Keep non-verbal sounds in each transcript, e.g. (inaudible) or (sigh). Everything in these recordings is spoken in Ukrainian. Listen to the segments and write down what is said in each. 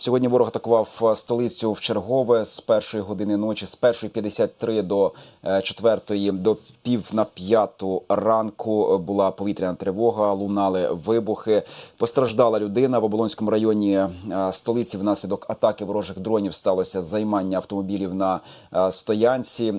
Сьогодні ворог атакував е, столицю в чергове з першої години ночі, з першої 53 до е, четвертої до пів на п'яту ранку була повітряна тривога. Лунали вибухи. Постраждала людина в оболонському районі е, столиці. Внаслідок атаки ворожих дронів сталося займання автомобілів на стоянці.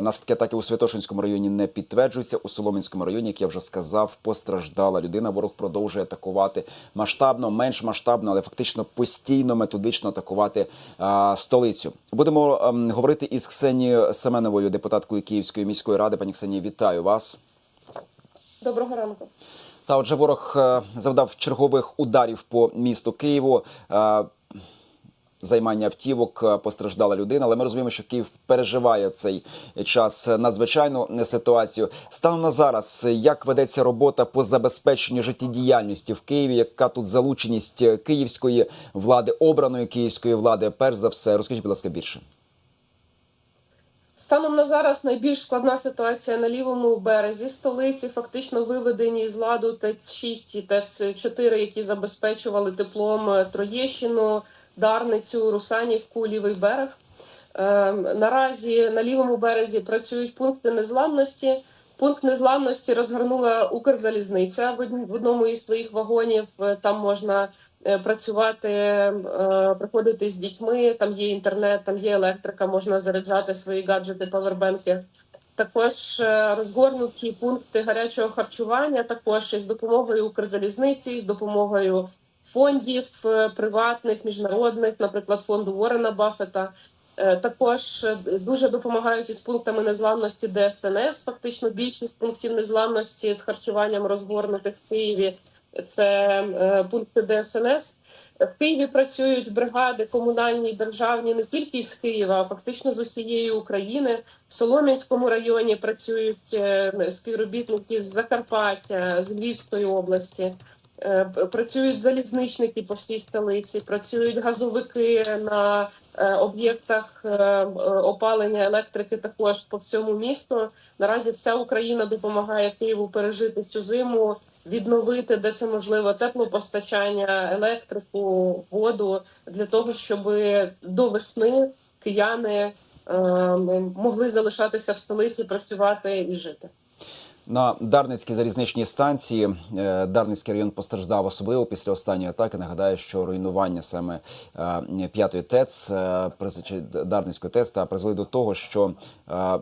Наслідки атаки у Святошинському районі не підтверджуються. У Солом'янському районі, як я вже сказав, постраждала людина. Ворог продовжує атакувати масштабно, менш масштабно, але фактично постійно методично атакувати а, столицю. Будемо а, говорити із Ксенією Семеновою, депутаткою Київської міської ради. Пані Ксенія, вітаю вас. Доброго ранку. Та отже, ворог е, завдав чергових ударів по місту Києву. Е, Займання автівок е, постраждала людина, але ми розуміємо, що Київ переживає цей час надзвичайну ситуацію. Станом на зараз, як ведеться робота по забезпеченню життєдіяльності в Києві? Яка тут залученість київської влади, обраної київської влади? Перш за все, розкажіть, будь ласка, більше. Станом на зараз найбільш складна ситуація на лівому березі столиці. Фактично виведені з ладу ТЕЦ-6 і ТЕЦ-4, які забезпечували теплом е, Троєщину, Дарницю, Русанівку, лівий берег. Е, наразі на лівому березі працюють пункти незламності. Пункт незламності розгорнула Укрзалізниця в одному із своїх вагонів. Е, Там можна е, працювати, е, приходити з дітьми. Там є інтернет, там є електрика, можна заряджати свої гаджети, павербенки. Також розгорнуті пункти гарячого харчування, також із допомогою Укрзалізниці, з допомогою фондів е, приватних, міжнародних, наприклад, фонду Ворена Баффета. Е, Також е, дуже допомагають із пунктами незламності ДСНС. Фактично більшість пунктів незламності з харчуванням розгорнутих в Києві. Це пункти ДСНС. В Києві працюють бригади комунальні, державні не тільки з Києва, а фактично з усієї України. В Солом'янському районі працюють співробітники з Закарпаття, з Львівської області. Е, Працюють залізничники по всій столиці, працюють газовики на е, об'єктах е, опалення електрики також по всьому місту. Наразі вся Україна допомагає Києву пережити цю зиму, відновити, де це можливо, теплопостачання, електрику, воду для того, щоб до весни кияни могли залишатися в столиці, працювати і жити. На Дарницькій залізничній станції е, Дарницький район постраждав особливо після останньої атаки. Нагадаю, що руйнування саме е, п'ятої ТЕЦ е, Дарницької ТЕЦ та призвели до того, що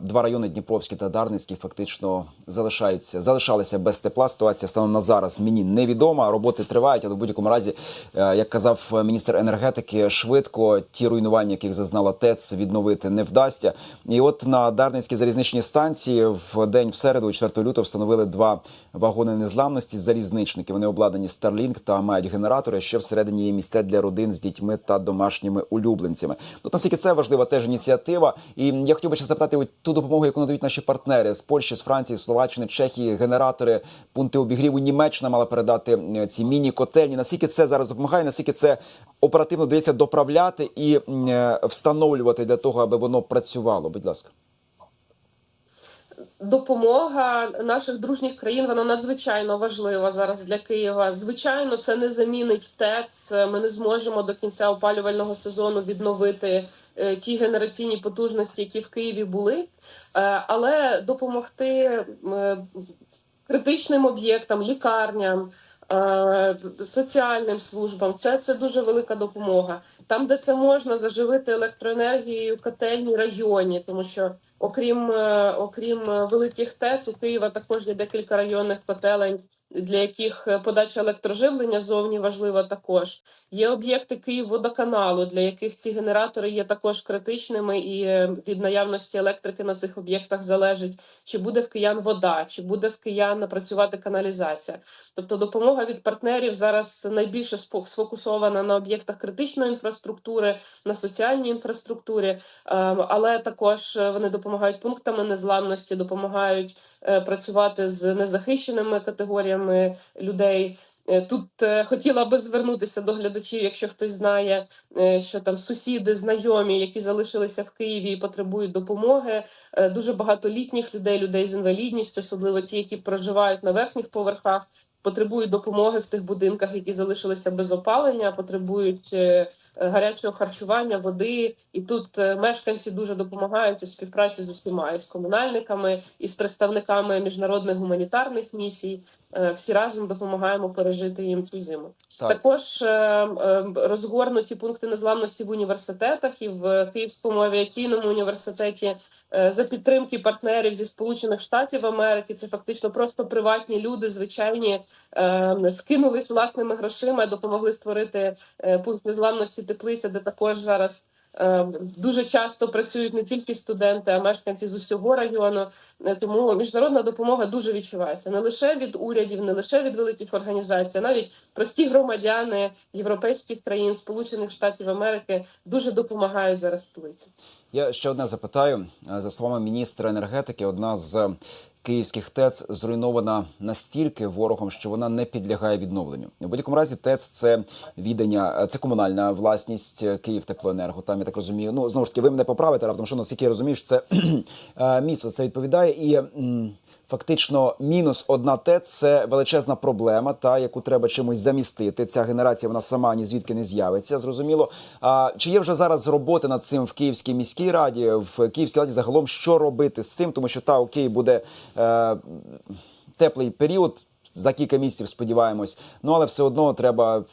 два райони Дніпровський та Дарницький фактично залишаються залишалися без тепла. Ситуація станом на зараз мені невідома. Роботи тривають, але в будь-якому разі, як казав міністр енергетики, швидко ті руйнування, яких зазнала ТЕЦ, відновити не вдасться. І от на Дарницькій залізничній станції в день в середу, 4 лютого, встановили два вагони незламності залізничники. Вони обладнані Starlink та мають генератори. Ще всередині є місця для родин з дітьми та домашніми улюбленцями. Тут наскільки це важлива теж ініціатива. І я хотів би ще запитати ту допомогу, яку надають наші партнери з Польщі, з Франції, Словаччини, Чехії, генератори, пункти обігріву. Німеччина мала передати е, ці міні-котельні. Наскільки це зараз допомагає? Наскільки це оперативно дається доправляти і е, встановлювати для того, аби воно працювало? Будь ласка. Допомога наших дружніх країн вона надзвичайно важлива зараз для Києва. Звичайно, це не замінить ТЕЦ. Ми не зможемо до кінця опалювального сезону відновити е, ті генераційні потужності, які в Києві були, Е, але допомогти е, критичним об'єктам, лікарням. Е, Соціальним службам це, це дуже велика допомога. Там, де це можна заживити електроенергією котельні районі, тому що окрім е, окрім е, великих ТЕЦ, у Києва також є декілька районних котелень, для яких е, подача електроживлення зовні важлива також. Є об'єкти Київводоканалу, для яких ці генератори є також критичними, і е, від наявності електрики на цих об'єктах залежить, чи буде в киян вода, чи буде в киян працювати каналізація. Тобто допомога від партнерів зараз найбільше сфокусована на об'єктах критичної інфраструктури, на соціальній інфраструктурі, ем, але також е, вони допомагають пунктами незламності, допомагають працювати з незахищеними категоріями людей. Е, Тут е, хотіла би звернутися до глядачів, якщо хтось знає, е, що там сусіди, знайомі, які залишилися в Києві і потребують допомоги. Е, Дуже багато літніх людей, людей з інвалідністю, особливо ті, які проживають на верхніх поверхах. Потребують допомоги в тих будинках, які залишилися без опалення, потребують е, гарячого харчування, води. І тут е, мешканці дуже допомагають у співпраці з усіма і з комунальниками, і з представниками міжнародних гуманітарних місій. Е, Всі разом допомагаємо пережити їм цю зиму. Так. Також розгорнуті пункти незламності в університетах і в Київському авіаційному університеті за підтримки партнерів зі Сполучених Штатів Америки. Це фактично просто приватні люди, звичайні е, скинулись власними грошима, допомогли створити е, пункт незламності теплиця, де також зараз. е, Дуже часто працюють не тільки студенти, а мешканці з усього району. Е, Тому міжнародна допомога дуже відчувається не лише від урядів, не лише від великих організацій, а навіть прості громадяни європейських країн, Сполучених Штатів Америки дуже допомагають зараз столиці. Я ще одне запитаю. Е, За словами міністра енергетики, одна з київських ТЕЦ зруйнована настільки ворогом, що вона не підлягає відновленню. У будь-якому разі ТЕЦ це відання, це комунальна власність е, Київтеплоенерго. Там я так розумію. Ну знову ж таки, ви мене поправите раптом, що наскільки я розумію, що це (clears throat) е, місто це відповідає і. Фактично, мінус одна ТЕЦ – це величезна проблема, та яку треба чимось замістити. Ця генерація вона сама ні звідки не з'явиться. Зрозуміло. А чи є вже зараз роботи над цим в Київській міській раді, в Київській раді загалом що робити з цим? Тому що та окей, буде теплий період. За кілька місяців сподіваємось, ну але все одно треба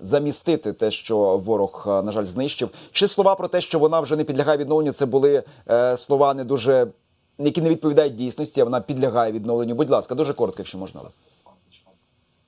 замістити те, що ворог е, на жаль знищив. Чи слова про те, що вона вже не підлягає відновленню, це були е, слова не дуже які не відповідають дійсності, а вона підлягає відновленню. Будь ласка, дуже коротко, якщо можна.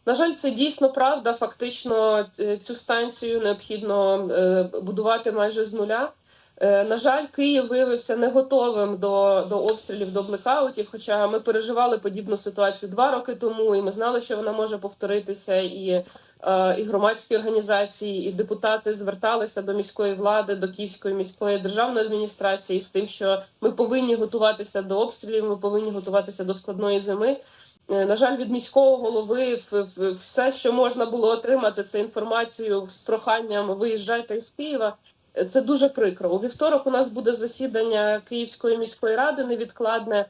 На жаль, це дійсно правда. Фактично, е, цю станцію необхідно е, будувати майже з нуля. Е, На жаль, Київ виявився не готовим до, до обстрілів, до блекаутів. Хоча ми переживали подібну ситуацію два роки тому, і ми знали, що вона може повторитися. І, е, і громадські організації, і депутати зверталися до міської влади, до Київської міської державної адміністрації з тим, що ми повинні готуватися до обстрілів, ми повинні готуватися до складної зими. Е, На жаль, від міського голови все, що можна було отримати, це інформацію з проханням виїжджайте з Києва. Це дуже прикро. У вівторок у нас буде засідання Київської міської ради невідкладне,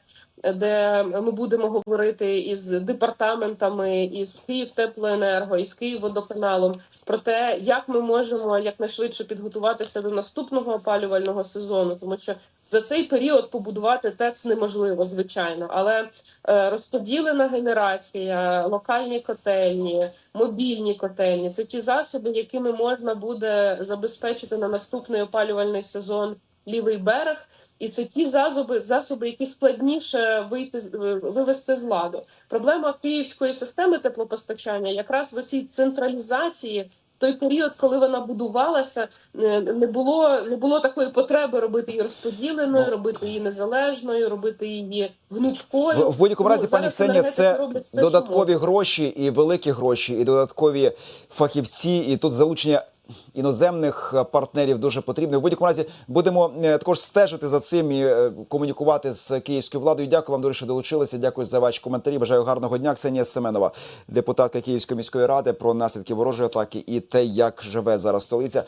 де ми будемо говорити із департаментами, із Київтеплоенерго, із Київводоканалом про те, як ми можемо якнайшвидше підготуватися до наступного опалювального сезону, тому що за цей період побудувати ТЕЦ неможливо, звичайно, але е, розподілена генерація, локальні котельні, мобільні котельні це ті засоби, якими можна буде забезпечити на наступний опалювальний сезон лівий берег. І це ті засоби, засоби, які складніше вийти е, вивести з ладу. Проблема київської системи теплопостачання якраз в цій централізації. Той період, коли вона будувалася, е, не було не було такої потреби робити її розподіленою, Ну. робити її незалежною, робити її гнучкою. В, в будь-якому Ну, разі, пані Ксенія, це все, що додаткові гроші і великі гроші, і додаткові фахівці, і тут залучення. Іноземних е, партнерів дуже потрібно. В будь-якому разі будемо е, також стежити за цим і е, комунікувати з київською владою. Дякую вам дуже, що долучилися. Дякую за ваші коментарі. Бажаю гарного дня. Ксенія Семенова, депутатка Київської міської ради, про наслідки ворожої атаки і те, як живе зараз столиця.